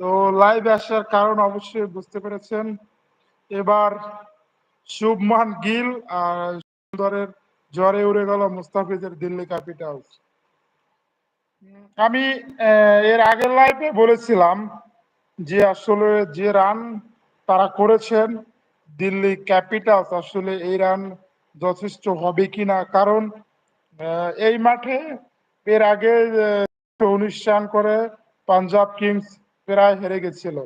তো লাইভে আসার কারণ অবশ্যই বুঝতে পেরেছেন। এবার শুভমান গিল আর সুন্দরের জ্বরে উড়ে গেল মুস্তাফিজের দিল্লি ক্যাপিটালস। আমি এর আগের লাইভে বলেছিলাম যে আসলে যে রান তারা করেছেন দিল্লি ক্যাপিটালস, আসলে এই রান যথেষ্ট হবে কিনা? কারণ এই মাঠে এর আগে উনিশ রান করে পাঞ্জাব কিংস প্রায় হেরে গেছিল।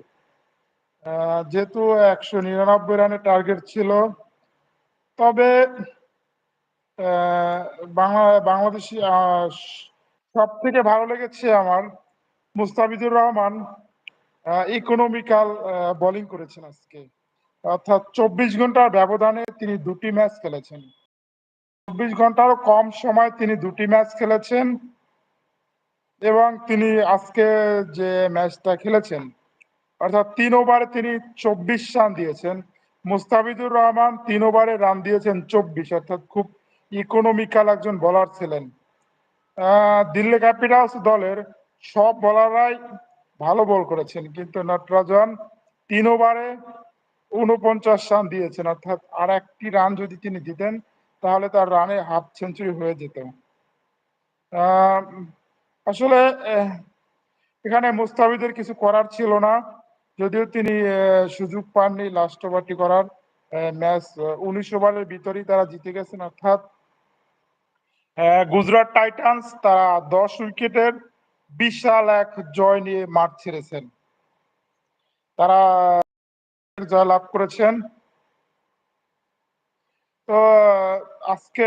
যেহেতু একশো নিরানব্বই রানের টার্গেট ছিল, তবে বাংলাদেশি সব থেকে ভালো লেগেছে আমার মুস্তাফিজুর রহমান ইকোনমিক্যাল বোলিং করেছেন আজকে। অর্থাৎ চব্বিশ ঘণ্টার ব্যবধানে তিনি দুটি ম্যাচ খেলেছেন। চব্বিশ ঘন্টারও কম সময় তিনি দুটি ম্যাচ খেলেছেন। এবং তিনি আজকে যে ম্যাচটা খেলেছেন, অর্থাৎ তিন ওভারে তিনি চব্বিশ রান দিয়েছেন। মুস্তাফিজুর রহমান তিন ওভারে রান দিয়েছেন চব্বিশ, অর্থাৎ খুব ইকোনমিক্যাল একজন বোলার ছিলেন। দিল্লি ক্যাপিটালস দলের সব বোলাররাই ভালো বল করেছেন, কিন্তু নটরাজন তিন ওভারে উনপঞ্চাশ রান দিয়েছেন, অর্থাৎ আর একটি রান যদি তিনি দিতেন তাহলে তার রানে হাফ সেঞ্চুরি হয়ে যেত। আসলে এখানে মুস্তাফিজের কিছু করার ছিল না। যদিও তিনি সুযোগ পাননি লাস্ট ওভারটি করার। ম্যাচ উনিশ ওভারের ভিতরেই তারা জিতে গেছেন, অর্থাৎ গুজরাট টাইটান্স তারা দশ উইকেটের বিশাল এক জয় নিয়ে মাঠ ছেড়েছেন। তারা জয় লাভ করেছেন। তো, আজকে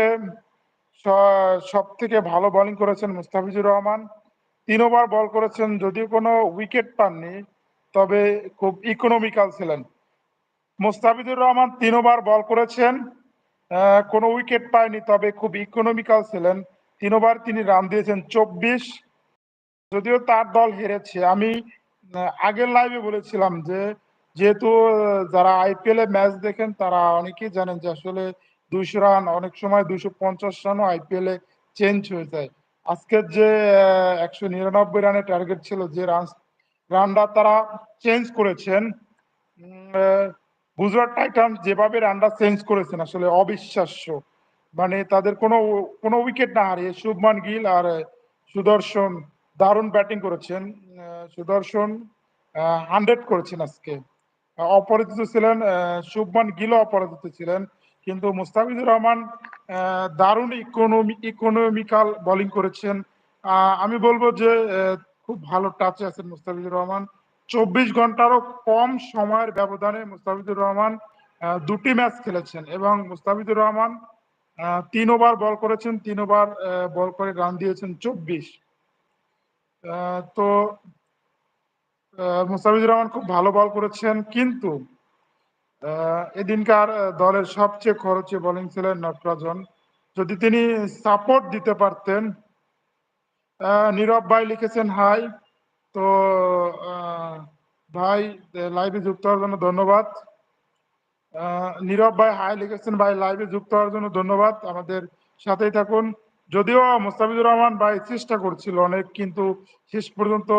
সব থেকে ভালো বোলিং করেছেন মুস্তাফিজুর রহমান। তিন ওভার বল করেছেন, যদিও কোনো উইকেট পাননি, তবে খুব ইকোনমিক্যাল ছিলেন। মুস্তাফিজুর রহমান তিন ওভার বল করেছেন কোনো উইকেট পায়নি, তবে খুব ইকোনমিক্যাল ছিলেন। তিন ওভার তিনি রান দিয়েছেন চব্বিশ। যদিও তার দল হেরেছে। আমি আগের লাইভে বলেছিলাম যে, যেহেতু যারা আইপিএল এ ম্যাচ দেখেন, তারা অনেকেই জানেন যে আসলে দুইশো রান, অনেক সময় দুইশো পঞ্চাশ রানও আইপিএল এ চেঞ্জ হয়ে যায়। আজকের যে একশো নিরানব্বই রানের টার্গেট ছিল, যে রান রানটা তারা চেঞ্জ করেছেন গুজরাট টাইটান্স যেভাবে রানটা চেঞ্জ করেছেন, আসলে অবিশ্বাস্য। মানে তাদের কোনো কোনো উইকেট না হারিয়ে শুভমান গিল আর সুদর্শন দারুণ ব্যাটিং করেছেন সুদর্শন হান্ড্রেড করেছেন আজকে। অপরাজিত ছিলেন শুভমান গিলও অপরাজিত ছিলেন। কিন্তু মুস্তাফিজুর রহমান দারুণ ইকোনমি ইকোনমিক্যাল বোলিং করেছেন। আমি বলব যে খুব ভালো টাচে আছেন মুস্তাফিজুর রহমান। চব্বিশ ঘন্টারও কম সময়ের ব্যবধানে মুস্তাফিজুর রহমান দুটি ম্যাচ খেলেছেন এবং মুস্তাফিজুর রহমান তিন ওভার বল করেছেন, তিন ওভার বল করে রান দিয়েছেন চব্বিশ। তো মুস্তাফিজুর রহমান খুব ভালো বল করেছেন, কিন্তু এদিনকার দলের সবচেয়ে খরচে বোলিং ছিলেন নটরাজন যদি তিনি সাপোর্ট দিতে পারতেন নীরব ভাই লিখেছেন, হাই। তো ভাই লাইভে যুক্ত হওয়ার জন্য ধন্যবাদ। নীরব ভাই, হাই লিখেছেন, ভাই লাইভে যুক্ত হওয়ার জন্য ধন্যবাদ। আমাদের সাথেই থাকুন। যদিও মুস্তাফিজুর রহমান ভাই চেষ্টা করছিল অনেক, কিন্তু শেষ পর্যন্ত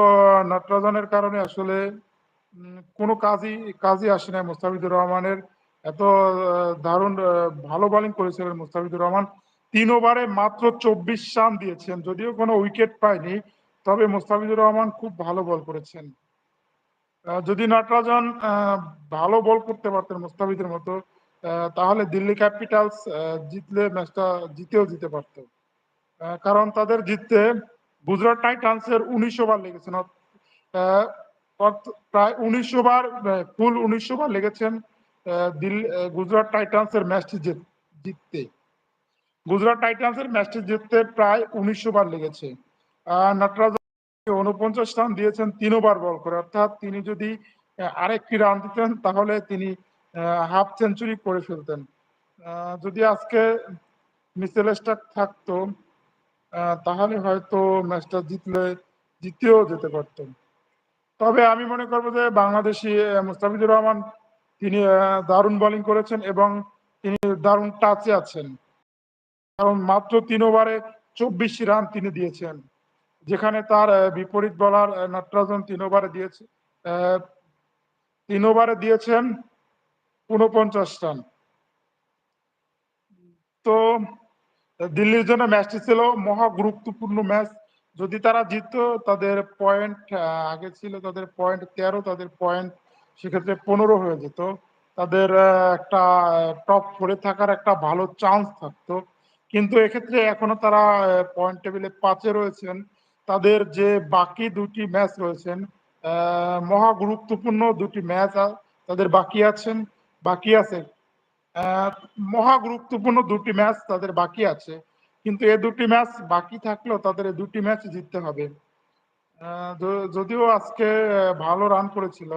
নটরাজনের কারণে আসলে কোনো কাজই কাজই আসে নাই। মুস্তাফিজুর রহমানের এত দারুণ ভালো বোলিং করেছিলেন মুস্তাফিজুর রহমান। তিন ওভারে মাত্র চব্বিশ রান দিয়েছেন, যদিও কোনো উইকেট পায়নি, তবে মুস্তাফিজুর রহমান খুব ভালো বল করেছেন। যদি নটরাজন ভালো বল করতে পারতেন মুস্তাফিজের মতো তাহলে দিল্লি ক্যাপিটালস জিতলে ম্যাচটা জিতেও জিতে পারতো। কারণ তাদের জিততে গুজরাট টাইটান্সের উনিশ ওভার লেগেছে। প্রায় উনিশশো বার ফুল উনিশশো বার লেগেছেন গুজরাট টাইটান্সের ম্যাচটি জিততে। গুজরাট টাইটান্স এর ম্যাচটি জিততে প্রায় উনিশশো বার লেগেছে। আহ, নটরাজন উনপঞ্চাশ রান দিয়েছেন তিন ওভার বল করে। অর্থাৎ তিনি যদি আরেকটি রান দিতেন তাহলে তিনি হাফ সেঞ্চুরি করে ফেলতেন। যদি আজকে মিসেল স্টার্ক থাকতো তাহলে হয়তো ম্যাচটা জিতলে জিতেও যেতে পারতেন। তবে আমি মনে করব যে বাংলাদেশি মুস্তাফিজুর রহমান তিনি দারুণ বোলিং করেছেন এবং তিনি দারুণ টাচে আছেন। কারণ মাত্র তিন ওভারে চব্বিশ রান তিনি দিয়েছেন, যেখানে তার বিপরীত বলার নটরাজন তিন ওভারে দিয়েছে তিন ওভারে দিয়েছেন উনপঞ্চাশ রান তো দিল্লির জন্য ম্যাচটি ছিল মহা গুরুত্বপূর্ণ ম্যাচ যদি তারা জিততো, তাদের পয়েন্ট আগে ছিল তাদের পয়েন্ট তেরো, তাদের পয়েন্ট সেক্ষেত্রে পনেরো হয়ে যেত। তাদের একটা টপ ফোরে থাকার একটা ভালো চান্স থাকতো। কিন্তু এক্ষেত্রে এখনও তারা পয়েন্ট টেবিলে পাঁচে রয়েছেন। তাদের যে বাকি দুটি ম্যাচ রয়েছেন মহা গুরুত্বপূর্ণ দুটি ম্যাচ তাদের বাকি আছেন, বাকি আছে মহা গুরুত্বপূর্ণ দুটি ম্যাচ তাদের বাকি আছে। কিন্তু এ দুটি ম্যাচ বাকি থাকলেও তাদের দুটি ম্যাচ জিততে হবে। যদিও আজকে ভালো রান করেছিল,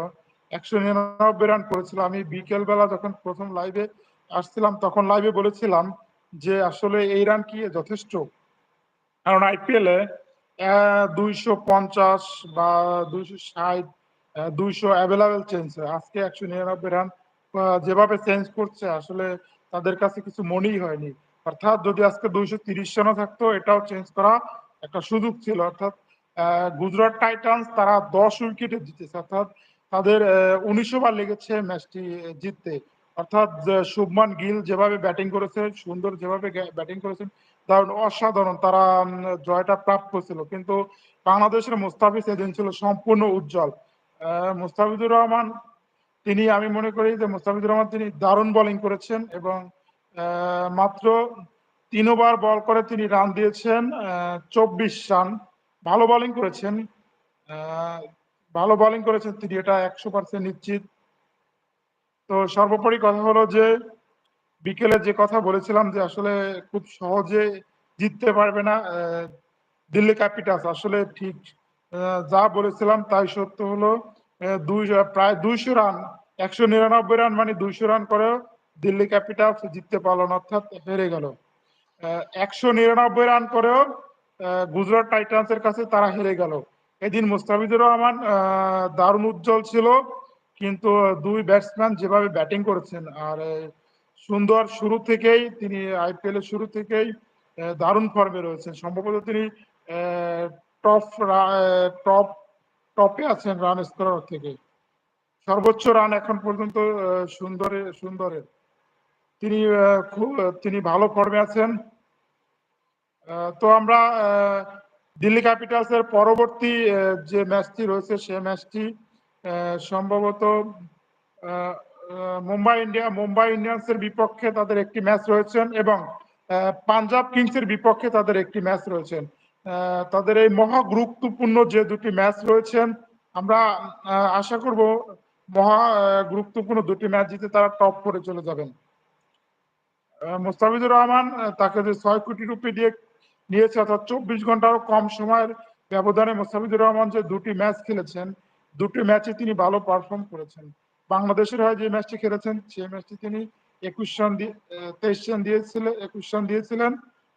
একশো নিরানব্বই রান করেছিল। আমি বিকেল বেলা যখন প্রথম লাইভে আসছিলাম, তখন লাইভে বলেছিলাম যে আসলে এই রান কি যথেষ্ট? কারণ আইপিএলে দুইশো পঞ্চাশ বা দুইশো ষাট দুইশো অ্যাভেলেবেল চেঞ্জ হয়। আজকে একশো নিরানব্বই রান যেভাবে চেঞ্জ করছে, আসলে তাদের কাছে কিছু মনেই হয়নি। অর্থাৎ যদি আজকে দুইশো তিরিশ রানও থাকতো, এটাও চেঞ্জ করা একটা সুযোগ ছিল। অর্থাৎ গুজরাট টাইটান্স তারা দশ উইকেটে জিতেছে। অর্থাৎ তাদের উনিশ ওভার লেগেছে ম্যাচটি জিততে। অর্থাৎ শুভমান গিল যেভাবে ব্যাটিং করেছে, সুন্দর যেভাবে ব্যাটিং করেছেন, দারুণ, অসাধারণ তারা জয়টা প্রাপ্ত ছিল। কিন্তু বাংলাদেশের মুস্তাফিজ এদিন ছিল সম্পূর্ণ উজ্জ্বল। মুস্তাফিজুর রহমান, তিনি, আমি মনে করি যে মুস্তাফিজুর রহমান তিনি দারুণ বোলিং করেছেন এবং মাত্র তিন বল করে তিনি রান দিয়েছেন চব্বিশ রান। ভালো বোলিং করেছেন। ভালো বোলিং করেছেন তিনি, এটা একশো পার্সেন্ট নিশ্চিত। তো সর্বোপরি কথা হলো যে, বিকেলে যে কথা বলেছিলাম যে আসলে খুব সহজে জিততে পারবে না দিল্লি ক্যাপিটালস। আসলে ঠিক যা বলেছিলাম তাই সত্য হলো দুই, প্রায় দুইশো রান, একশো নিরানব্বই রান মানে দুইশো রান করেও দিল্লি ক্যাপিটালস জিততে পারল না অর্থাৎ হেরে গেল। একশো নিরানব্বই রান করেও গুজরাট টাইটান্সের কাছে তারা হেরে গেল। এদিন মুস্তাফিজুর রহমান দারুণ উজ্জ্বল ছিল কিন্তু দুই ব্যাটসম্যান যেভাবে ব্যাটিং করেছেন আর সুন্দর শুরু থেকেই তিনি আইপিএল এর শুরু থেকেই দারুণ ফর্মে রয়েছেন। সম্ভবত তিনি টপ টপ টপে আছেন রান স্কোরার থেকে। সর্বোচ্চ রান এখন পর্যন্ত আহ, সুন্দরে সুন্দরের। তিনি খুব, তিনি ভালো ফর্মে আছেন। তো আমরা দিল্লি ক্যাপিটালস এর পরবর্তী যে ম্যাচটি রয়েছে সে ম্যাচটি সম্ভবত মুম্বাই ইন্ডিয়া, মুম্বাই ইন্ডিয়ান্সের বিপক্ষে তাদের একটি ম্যাচ রয়েছেন এবং পাঞ্জাব কিংসের বিপক্ষে তাদের একটি ম্যাচ রয়েছেন তাদের এই মহা গুরুত্বপূর্ণ যে দুটি ম্যাচ রয়েছেন আমরা আশা করব মহা গুরুত্বপূর্ণ দুটি ম্যাচ জিতে তারা টপ করে চলে যাবেন। মোস্তাফিজুর রহমান তাকে যে ছয় কোটি রুপি দিয়ে নিয়েছে, অর্থাৎ চব্বিশ ঘন্টারও কম সময়ের ব্যবধানে মোস্তাফিজুর রহমান যে দুটি ম্যাচ খেলেছেন, দুটি ম্যাচে তিনি ভালো পারফর্ম করেছেন। বাংলাদেশের হয়ে যে ম্যাচটি খেলেছেন সেই ম্যাচটি তিনি একুশ রান দিয়ে তেইশ রান দিয়েছিলেন একুশ রান দিয়েছিলেন।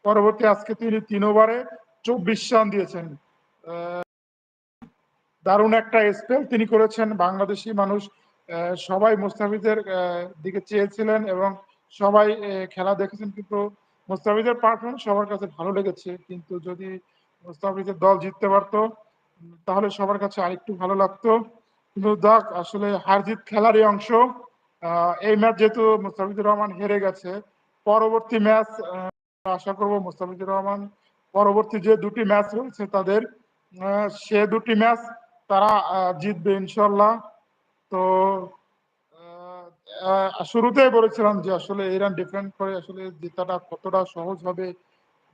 পরবর্তী আজকে তিনি তিন ওভারে চব্বিশ রান দিয়েছেন। দারুণ একটা স্পেল তিনি করেছেন। বাংলাদেশি মানুষ সবাই মুস্তাফিজের দিকে চেয়েছিলেন এবং সবাই খেলা দেখেছেন কিন্তু মুস্তাফিজের পারফরমেন্স সবার কাছে ভালো লেগেছে। কিন্তু যদি মুস্তাফিজের দল জিততে পারতো, তাহলে সবার কাছে আরেকটু ভালো লাগতো। কিন্তু দেখ আসলে হার জিত খেলারই অংশ। এই ম্যাচ যেহেতু মুস্তাফিজুর রহমান হেরে গেছে, পরবর্তী ম্যাচ আশা করব মুস্তাফিজুর রহমান পরবর্তী যে দুটি ম্যাচ রয়েছে তাদের সে দুটি ম্যাচ তারা জিতবে ইনশাল্লাহ তো শুরুতেই বলেছিলাম যে আসলে ইরান ডিফেন্ড করে আসলে জেতাটা কতটা সহজ হবে,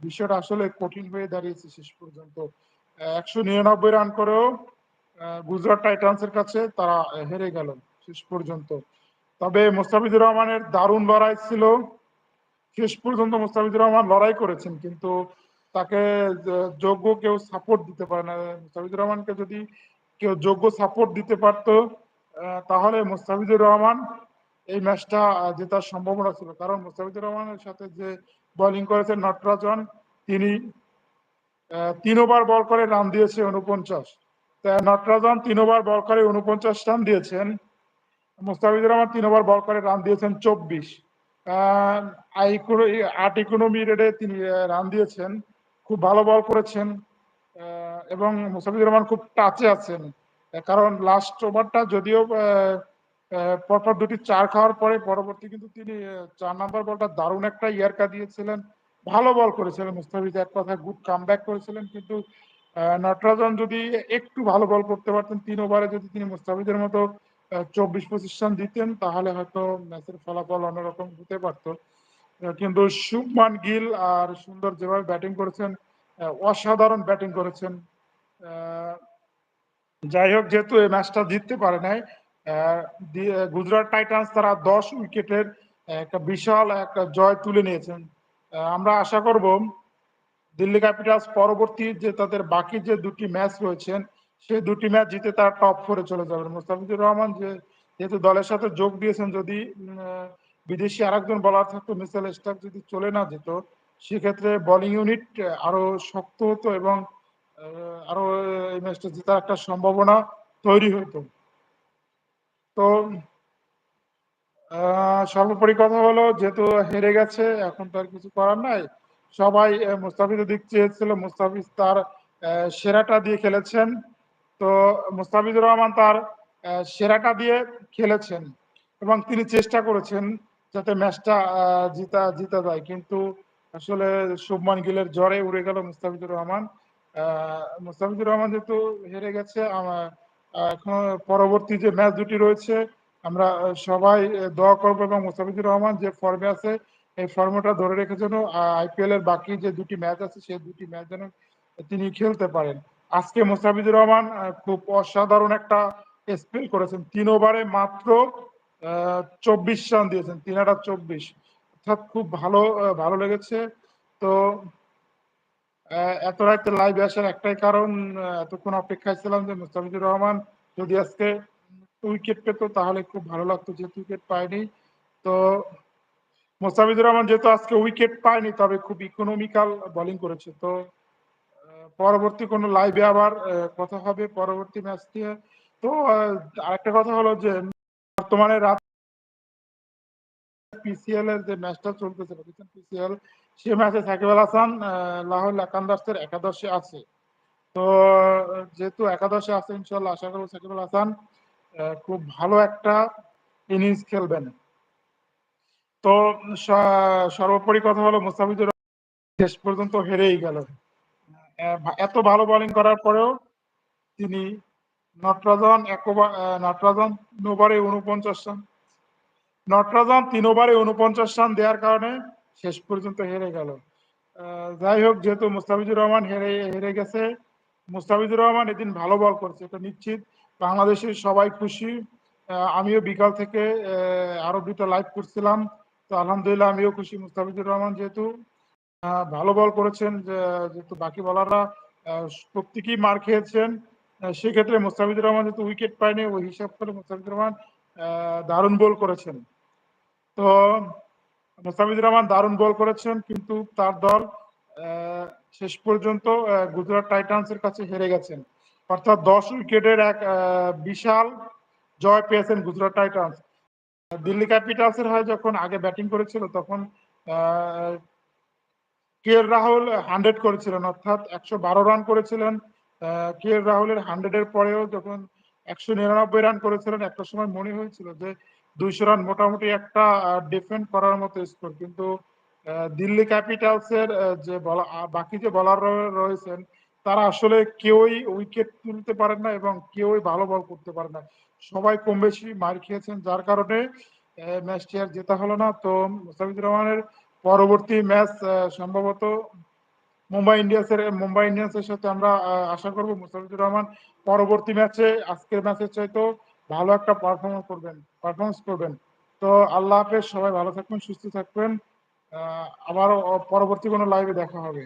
বিষয়টা আসলে কঠিন হয়ে দাঁড়িয়েছে শেষ পর্যন্ত। একশো নিরানব্বই রান করেও গুজরাট টাইটান্সের কাছে তারা হেরে গেল শেষ পর্যন্ত। তবে মোস্তাফিজুর রহমানের দারুণ লড়াই ছিল। শেষ পর্যন্ত মোস্তাফিজুর রহমান লড়াই করেছেন, কিন্তু তাকে যোগ্য কেউ সাপোর্ট দিতে পারে না। মোস্তাফিজুর রহমানকে যদি কেউ যোগ্য সাপোর্ট দিতে পারতো তাহলে মোস্তাফিজুর রহমান এই ম্যাচটা জেতার সম্ভাবনা ছিল। কারণ মোস্তাফিজুর রহমানের সাথে যে বোলিং করেছেন নটরাজন, তিনি তিন ওভার বল করে রান দিয়েছে উনপঞ্চাশ নটরাজন তিন ওভার বল করে উনপঞ্চাশ রান দিয়েছেন। মুস্তাফিজুর রহমান তিন ওভার বল করে রান দিয়েছেন চব্বিশ। আট ইকোনমি রেটে তিনি রান দিয়েছেন। খুব ভালো বল করেছেন। এবং মুস্তাফিজুর রহমান খুব টাচে আছেন। কারণ লাস্ট ওভারটা যদিও পরপর ২ টি ৪ খাওয়ার পরে পরবর্তী কিন্তু তিনি ৪ নাম্বার বলটা দারুণ একটা ইয়ার্কা দিয়েছিলেন। ভালো বল করেছিলেন মুস্তাফিজ এক কথায় গুড কামব্যাক করেছিলেন। কিন্তু নটরাজন যদি একটু ভালো বল করতে পারতেন ৩ ওভারে যদি তিনি মুস্তাফিজের মতো আ ২৪-২৫ রান দিতেন তাহলে হয়তো ম্যাচের ফলাফল অন্যরকম হতে পারত। কিন্তু শুভমান গিল আর সুন্দর যেভাবে ব্যাটিং করেছেন, অসাধারণ ব্যাটিং করেছেন। যাই হোক যেহেতু এই ম্যাচটা জিততে পারে নাই, গুজরাট টাইটান্স তারা ১০ উইকেটের একটা বিশাল একটা জয় তুলে নিয়েছেন। আমরা আশা করব দিল্লি ক্যাপিটালস পরবর্তী যে তাদের বাকি যে দুটি ম্যাচ রয়েছেন, সেই দুটি ম্যাচ জিতে তারা টপ 4 এ চলে যাবেন। মুস্তাফিজুর রহমান যে যেহেতু দলের সাথে যোগ দিয়েছেন যদি বিদেশি আরেকজন বোলার থাকতো মিচেল স্টার্ক যদি চলে না যেত, সেক্ষেত্রে বোলিং ইউনিট আরও শক্ত হতো এবং আরও এই ম্যাচটা জেতার একটা সম্ভাবনা তৈরি হইতো। তো সর্বোপরি কথা হলো, যেহেতু হেরে গেছে, এখন তো আর কিছু করার নাই। সবাই, এ মুস্তাফিজের দিক চেয়েছিল। মুস্তাফিজ তার সেরাটা দিয়ে খেলেছেন। তো, মুস্তাফিজুর রহমান তার সেরাটা দিয়ে খেলেছেন এবং তিনি চেষ্টা করেছেন যাতে ম্যাচটা জিতা জিতা যায়। কিন্তু আসলে শুভমান গিলের জ্বরে উড়ে গেল মুস্তাফিজুর রহমান। আ, মুস্তাফিজুর রহমান যেহেতু হেরে গেছে, আমা আ এখন পরবর্তী যে ম্যাচ দুটি রয়েছে, আমরা সবাই দোয়া করব এবং মুস্তাফিজুর রহমান যে ফর্মে আছে, এই ফর্মটা ধরে রেখে যেন আইপিএল এর বাকি যে দুটি ম্যাচ আছে, সেই দুটি ম্যাচ যেন তিনি খেলতে পারেন। আজকে মুস্তাফিজুর রহমান খুব অসাধারণ একটা স্পেল করেছেন। তিন ওভারে মাত্র ২৪ রান দিয়েছেন। তিন আটা ২৪ অর্থাৎ খুব ভালো ভালো লেগেছে। তো এত রাতে লাইভে আসার একটাই কারণ এতক্ষণ অপেক্ষায় ছিলাম যে মুস্তাফিজুর রহমান যদি আজকে উইকেট পেত, তাহলে খুব ভালো লাগতো যেহেতু উইকেট পায়নি। তো মোস্তাফিজুর রহমান যেহেতু আজকে উইকেট পায়নি, তবে খুব ইকোনমিক্যাল বোলিং করেছে। তো পরবর্তী কোনো লাইভে আবার কথা হবে পরবর্তী ম্যাচ নিয়ে। তো আরেকটা কথা হলো যে, বর্তমানে রাত পিসিএল এর যে ম্যাচটা পিসিএল সে ম্যাচে হাসান লাহোর লাকান্দার্সের একাদশে আছে। তো, যেহেতু একাদশে আছে, ইনশাআল্লাহ আশা হাসান খুব ভালো একটা ইনিংস খেলবেন। তো সর্বোপরি কথা হলো মুস্তাফিজুর শেষ পর্যন্ত হেরেই গেল। এত ভালো বোলিং করার পরেও তিনি নটরাজন একবার নটরাজন ৩ ওভারে ৪৯ রান নটরাজন ৩ ওভারে ৪৯ রান দেওয়ার কারণে শেষ পর্যন্ত হেরে গেল। যাই হোক যেহেতু মুস্তাফিজুর রহমান হেরে হেরে গেছে, মুস্তাফিজুর রহমান এদিন ভালো বল করছে এটা নিশ্চিত। বাংলাদেশের সবাই খুশি। আমিও বিকাল থেকে আরও ২ টা লাইভ করছিলাম। তো আলহামদুলিল্লাহ আমিও খুশি মুস্তাফিজুর রহমান যেহেতু ভালো বল করেছেন যেহেতু বাকি বলাররা প্রত্যেকেই মার খেয়েছেন। সেক্ষেত্রে মুস্তাফিজুর রহমান যেহেতু উইকেট পায়নি ওই হিসাব করে মুস্তাফিজুর রহমান দারুণ বল করেছেন। তো মুস্তাফিজুর রহমান দারুণ বল করেছেন, কিন্তু তার দল শেষ পর্যন্ত গুজরাট টাইটান্স এর কাছে হেরে গেছেন। অর্থাৎ ১০ উইকেটের এক বিশাল জয় পেয়েছেন গুজরাট টাইটান্স। দিল্লি ক্যাপিটালস এর হয়ে যখন আগে ব্যাটিং করেছিল, তখন আ কেএল রাহুল 100 করেছিলেন, অর্থাৎ ১১২ রান করেছিলেন। আ কেএল রাহুলের 100 এর পরেও যখন ১৯৯ রান করেছিলেন, একটা সময় মনে হয়েছিল যে ২০০ রান মোটামুটি একটা ডিফেন্ড করার মতো স্কোর। কিন্তু দিল্লি ক্যাপিটালস এর যে বাকি যে বোলার রয়েছেন, তারা আসলে কেউই উইকেট তুলতে পারেন না এবং কেউই ভালো বল করতে পারে না। সবাই কম বেশি মার খেয়েছেন, যার কারণে ম্যাচটি আর জেতা হলো না। তো, মুস্তাফিজুর রহমানের পরবর্তী ম্যাচ সম্ভবত মুম্বাই ইন্ডিয়ান্সের মুম্বাই ইন্ডিয়ান্সের সাথে আমরা আশা করব মুস্তাফিজুর রহমান পরবর্তী ম্যাচে আজকের ম্যাচের চাইতেও ভালো একটা পারফরমেন্স করবেন পারফরমেন্স করবেন। তো আল্লাহ হাফেজ সবাই ভালো থাকবেন, সুস্থ থাকবেন। আবার পরবর্তী কোনো লাইভে দেখা হবে।